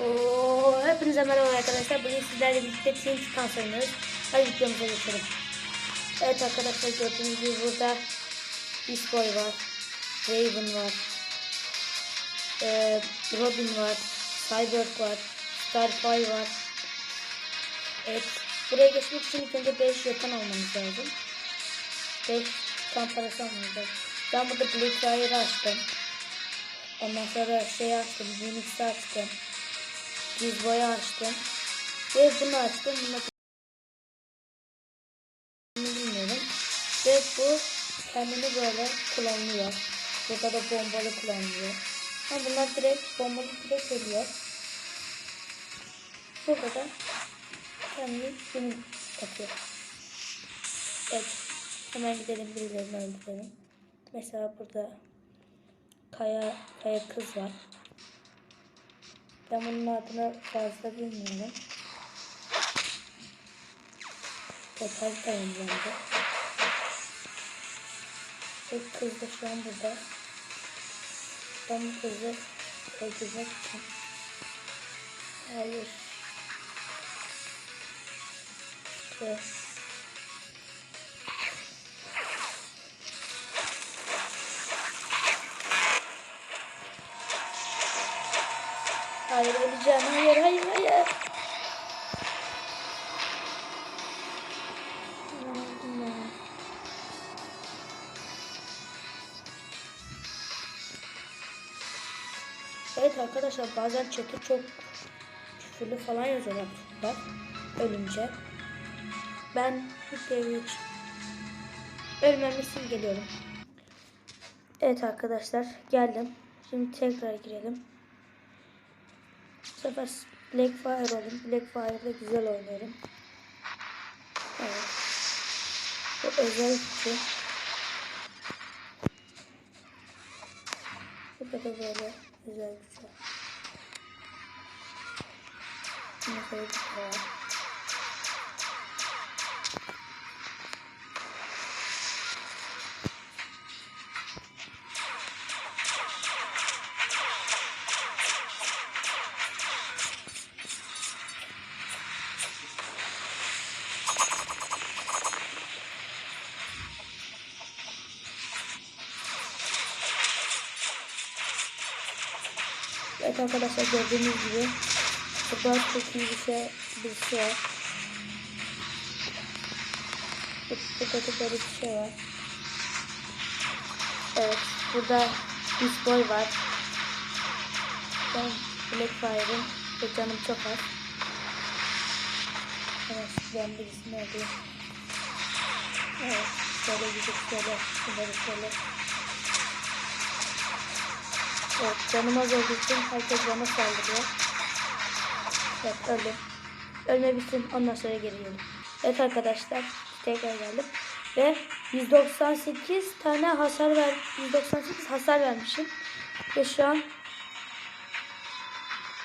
Oo, hepinize merhaba arkadaşlar. Bugün sizlerle birlikte TNT Tans oynuyoruz. Hadi videomuza geçelim. Evet arkadaşlar gördüğünüz gibi burada Beast var. Raven var. Ee, Robin var. Cyborg var. Starfire var. Evet. Buraya geçmek için ilk önce 5 yatan almamız lazım. 5 tam parası almamız lazım. Ben burada Blackfire'ı açtım. Ondan sonra şey açtım. Unix'i açtım. Düz boya açtım. Ve bunu açtım. Bunu bilmiyorum. Ve bu kendini böyle kullanıyor. Burada da bombalı kullanıyor. Ama bunlar direkt bombalı direkt ölüyor. Burada da kendini bunu takıyor. Evet. Hemen gidelim birilerini öldürelim. Mesela burada Kaya, Kaya kız var. Ben bunun adını fazla bilmiyorum. Total tamamlandı. Tek kız da şu an burada. Ben bu kızı öldürmek için. Hayır. İşte. Hayır öleceğim. Hayır hayır hayır. Evet arkadaşlar bazen chat'e çok küfürlü falan yazıyorlar çocuklar ölünce. Ben videoyu hiç ölmem için geliyorum. Evet arkadaşlar geldim. Şimdi tekrar girelim. Bu sefer Blackfire olayım. Blackfire'da güzel oynarım. Evet. Bu özel gücü. Burada da böyle özel. Yine böyle bir var. Evet arkadaşlar gördüğünüz gibi burada çok iyi bir şey birisi var. Burada da böyle bir şey var. Evet burada Beast Boy var. Ben Blackfire'ım ve canım çok az. Evet ben birisini alayım. Evet şöyle gidip şöyle şunları şöyle Evet canım az olduğu için herkes bana saldırıyor. Evet öldüm. Ölme bitsin ondan sonra geri gelin. Evet arkadaşlar tekrar geldim. Ve 198 tane hasar ver 198 hasar vermişim. Ve şu an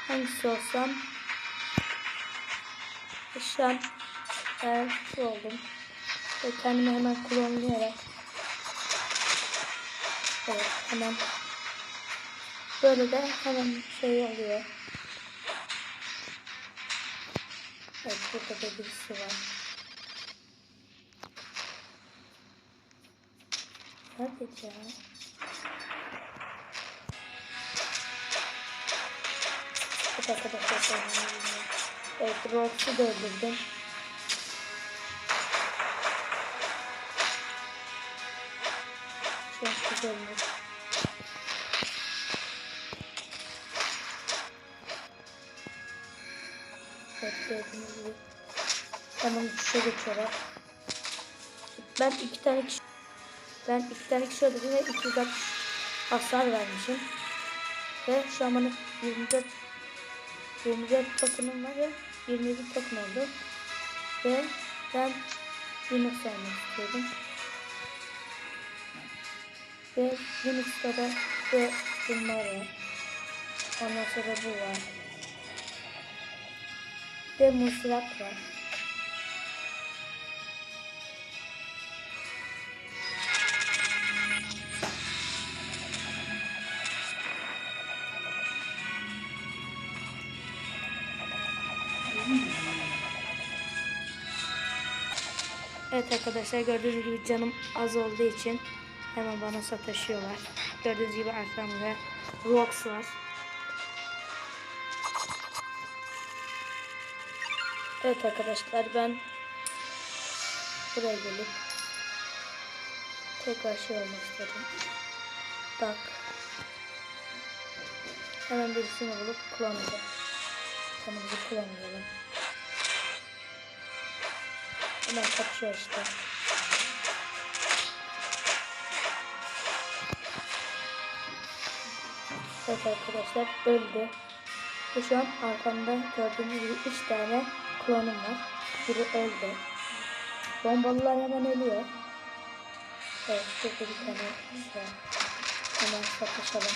hangisi olsam ve şu an ben oldum. Ve kendimi hemen klonlayarak Evet hemen Böyle de hemen şey oluyor. Evet burada da birisi var. Nerede ya? Arkadaşlar ben bunu bilmiyorum. Evet Rox'u da öldürdüm. Çok güzelmiş. Hemen kişiye geçiyorlar. Ben iki tane kişi ben iki tane kişi öldürdüm ve 260 hasar vermişim. Ve şu an bana 24 24 tokenum var ve 27 token oldu. Ve ben Linux vermek istiyorum. Ve Linux'ta da ve bunlar var. Ondan sonra bu var ve mızrak var. Evet arkadaşlar gördüğünüz gibi canım az olduğu için hemen bana sataşıyorlar. Gördüğünüz gibi arkamda Rox var. Evet arkadaşlar ben buraya gelip tekrar şey olmak istedim. Tak. Hemen birisini bulup klonlayalım. Bir klonlayalım. Hemen kaçıyor işte. Evet arkadaşlar öldü. Ve şu an arkamda gördüğünüz gibi 3 tane klonum var. Biri öldü. Bombalılar hemen ölüyor. Evet bir tane şey. Hemen satışalım.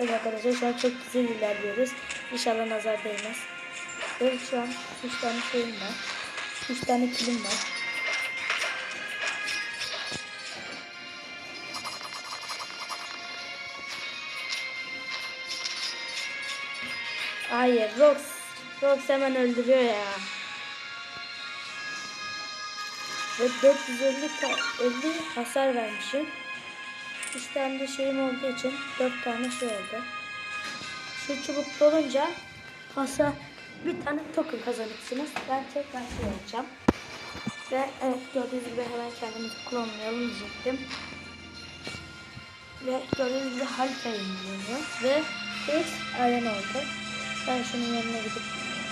Evet arkadaşlar şu an çok güzel ilerliyoruz. İnşallah nazar değmez. Evet şu an 3 tane şeyim var. 3 tane kilim var. Hayır Rox. Rox hemen öldürüyor ya. Ve 450 ta- 50 hasar vermişim. 3 tane de şeyim olduğu için 4 tane şey oldu. Şu çubuk dolunca hasar bir tane token kazanırsınız. Ben tekrar şey yapacağım. Ve evet gördüğünüz gibi hemen kendimizi klonlayalım diyecektim. Ve gördüğünüz gibi harita indiriliyor. Ve X arena oldu. Ben şunun yanına gidip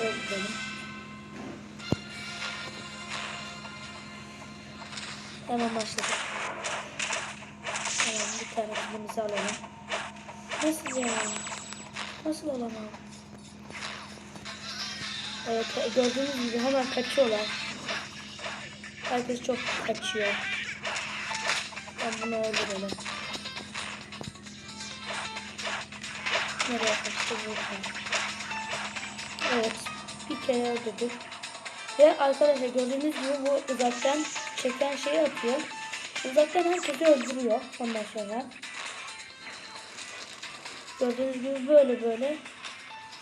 öldürelim. Hemen başladık. Tane kilimizi alalım. Nasıl ya? Nasıl olamam? Evet gördüğünüz gibi hemen kaçıyorlar. Herkes çok kaçıyor. Ben bunu öldürelim. Nereye kaçtı burada? Evet. Bir kere öldürdük. Ve arkadaşlar gördüğünüz gibi bu uzaktan çeken şeyi atıyor. Uzaktan herkesi öldürüyor ondan sonra. Gördüğünüz gibi böyle böyle.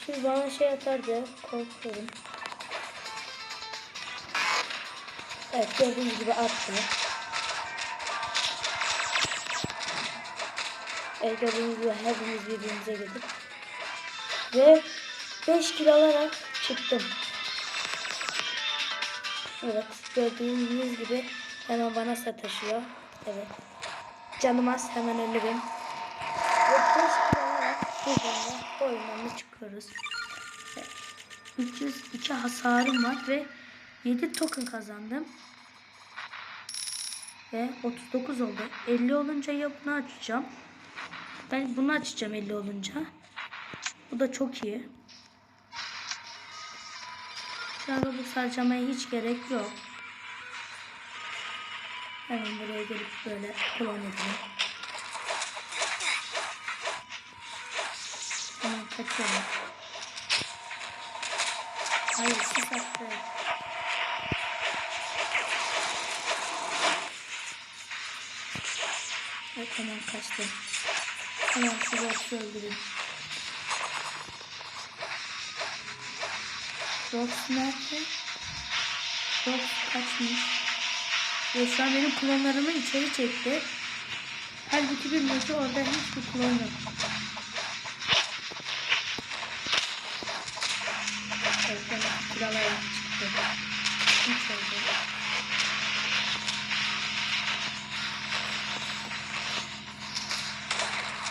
Şimdi bana şey atar diye korkuyorum. Evet gördüğünüz gibi attı. Evet gördüğünüz gibi hepimiz birbirimize girdik. Ve 5 kilo alarak çıktım. Evet gördüğünüz gibi hemen bana sataşıyor. Evet. Canım az hemen ölürüm. Ve 5 kilo alarak buradan da oyundan çıkıyoruz. Ve 302 hasarım var ve 7 token kazandım. Ve 39 oldu. 50 olunca ya bunu açacağım. Ben bunu açacağım 50 olunca. Bu da çok iyi. Şu anda bu sarcamaya hiç gerek yok. Hemen buraya gelip böyle kullan edelim. Hemen kaçıyorum. Hayır siz attı. Evet hemen kaçtım. Hemen şu box'u öldüreyim. Box nerede? Box kaçmış. An benim klonlarımı içeri çekti. Halbuki bilmiyor ki orada hiçbir klon yok. Evet, kiralar çıktı. Hiç oldu.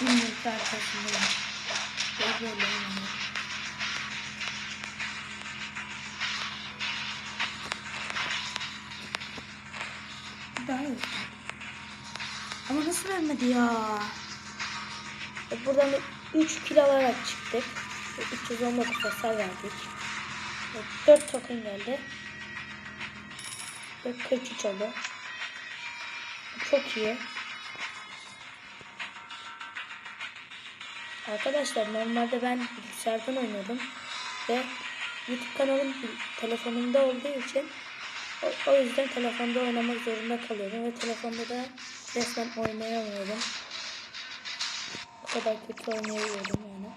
Bilmiyorum ki arkasındayım. Böyle böyle ölmedi ya? E, Buradan 3 kilo alarak çıktık. Ve 319 hasar verdik. 4 token geldi. Ve 43 oldu. Çok iyi. Arkadaşlar normalde ben bilgisayardan oynuyordum ve YouTube kanalım telefonumda olduğu için O, o yüzden telefonda oynamak zorunda kalıyorum ve telefonda da resmen oynayamıyorum. O kadar kötü oynayamıyorum yani.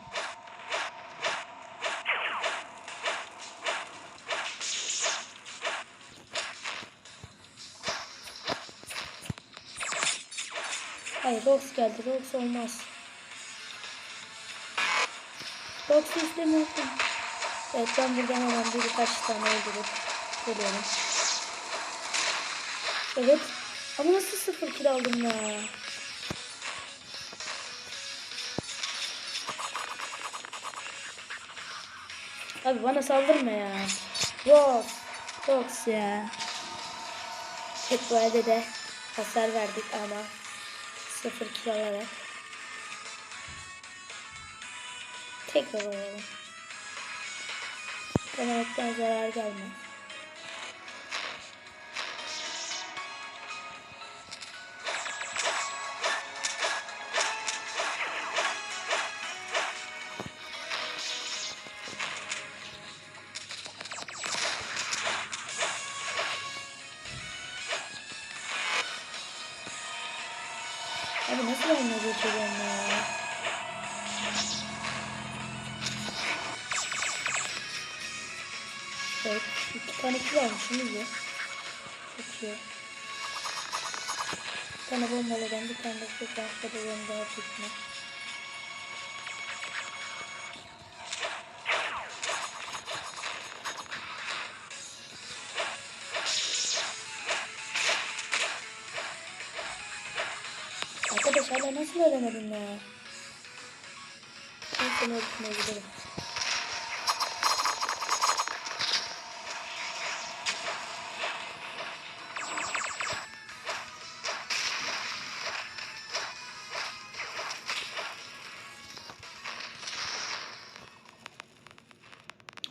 Hayır Rox geldi. Rox olmaz. Rox'u istemiyorum. Evet ben buradan hemen bir birkaç tane öldürüp geliyorum. Evet. Ama nasıl sıfır kill aldım ya? Abi bana saldırma ya. Rox. Rox ya. Hep bu elde de hasar verdik ama sıfır kill alarak. Tekrar oynayalım. Denemekten zarar gelmez. Abi nasıl olmuyor geçiriyorum ya? Evet, iki tane kill almışım iyi. Çok iyi. Bir tane bombalıdan bir tane de şu başka da bomba tutma. Nasıl ölemedin ya? Öldürmeye giderim.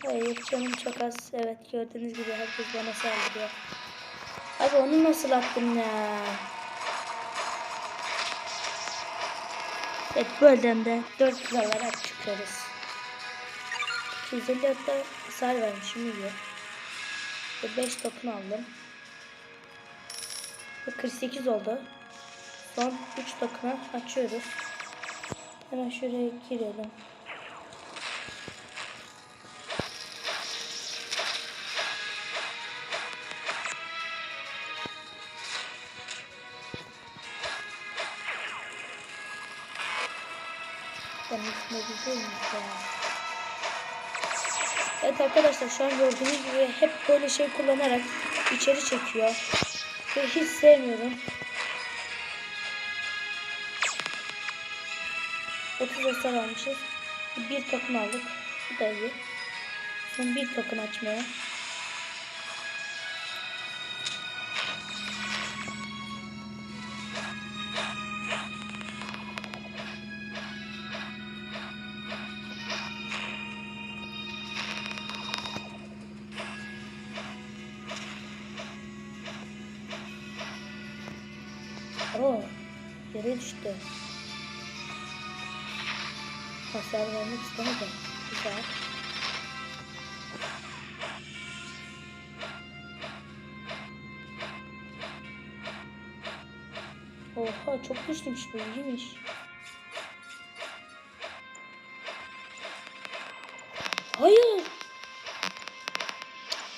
Hayır canım çok az. Evet gördüğünüz gibi herkes bana saldırıyor. Abi onu nasıl attım ya? Evet bu de 4 kilo alarak çıkıyoruz. 254'te hasar vermişim iyi. Ve 5 token aldım. Ve 48 oldu. Son 3 token'ı açıyoruz. Hemen şuraya girelim. Evet arkadaşlar şu an gördüğünüz gibi hep böyle şey kullanarak içeri çekiyor. Ve hiç sevmiyorum. 30 hasar almışız. Bir token aldık. Bu da iyi. Son bir token açmaya. Oo, yere düştü. Hasar vermek istemedim. Güzel. Oha çok güçlüymüş bu iyiymiş. Hayır.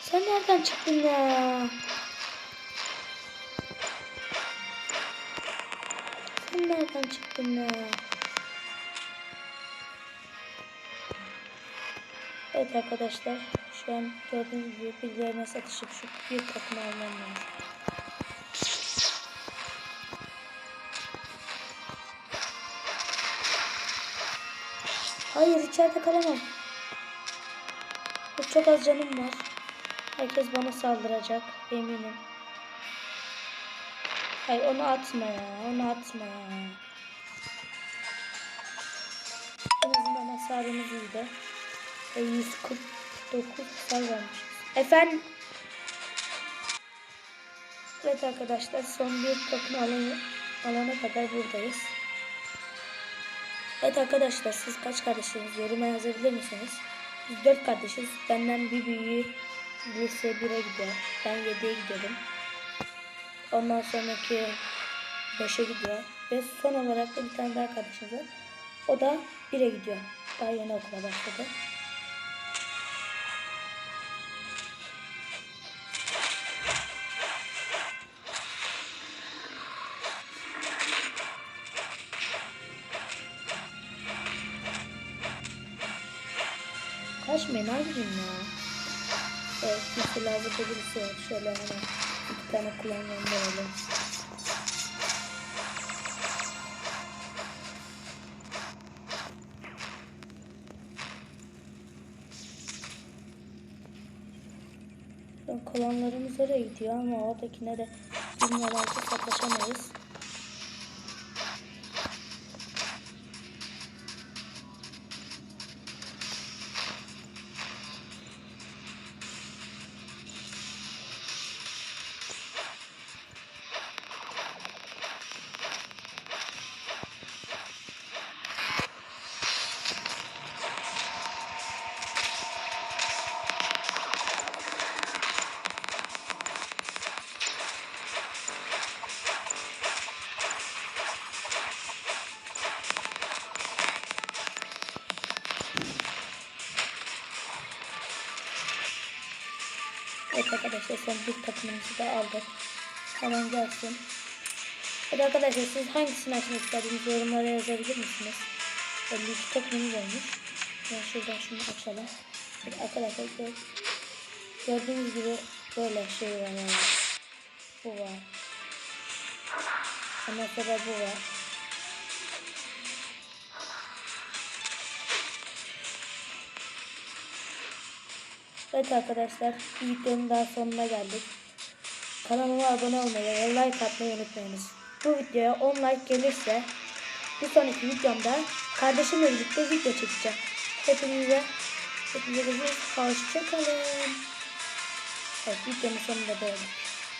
Sen nereden çıktın ya? Nereden çıktın ya? Evet arkadaşlar şu an gördüğünüz gibi birilerine satışıp şu bir takımı almam lazım. Hayır içeride kalamam. Çok az canım var. Herkes bana saldıracak eminim. Hayır onu atma ya. Onu atma ya. En azından hasarımız iyiydi. E, 149 hasar vermişiz. Efendim. Evet arkadaşlar son bir token alana, alana kadar buradayız. Evet arkadaşlar siz kaç kardeşsiniz? Yoruma yazabilir misiniz? Biz dört kardeşiz. Benden bir büyüğü lise 1'e gidiyor. Ben 7'ye gidiyorum. Ondan sonraki 5'e gidiyor. Ve son olarak da bir tane daha kardeşimiz var. O da 1'e gidiyor. Daha yeni okula başladı. Kaçmayın abicim ya. Evet mesela burada birisi. Şöyle hemen tane. Şu an Kolonlarımız oraya gidiyor ama oradakine de bilmiyorlarsa sataşamayız. Arkadaşlar son bir takımımızı da aldık. Hemen gelsin. Evet arkadaşlar siz hangisini açmak istediğinizi yorumlara yazabilir misiniz? 52 takımımız olmuş. Ben şuradan şunu açalım. Evet arkadaşlar gör, gördüğünüz gibi böyle şey var yani. Bu var. Ondan sonra bu var. Evet arkadaşlar videonun daha sonuna geldik. Kanalıma abone olmayı ve like atmayı unutmayınız. Bu videoya 10 like gelirse bir sonraki videomda kardeşimle birlikte video çekeceğim. Hepinize hepinize. Hoşçakalın. Evet videonun sonunda böyle.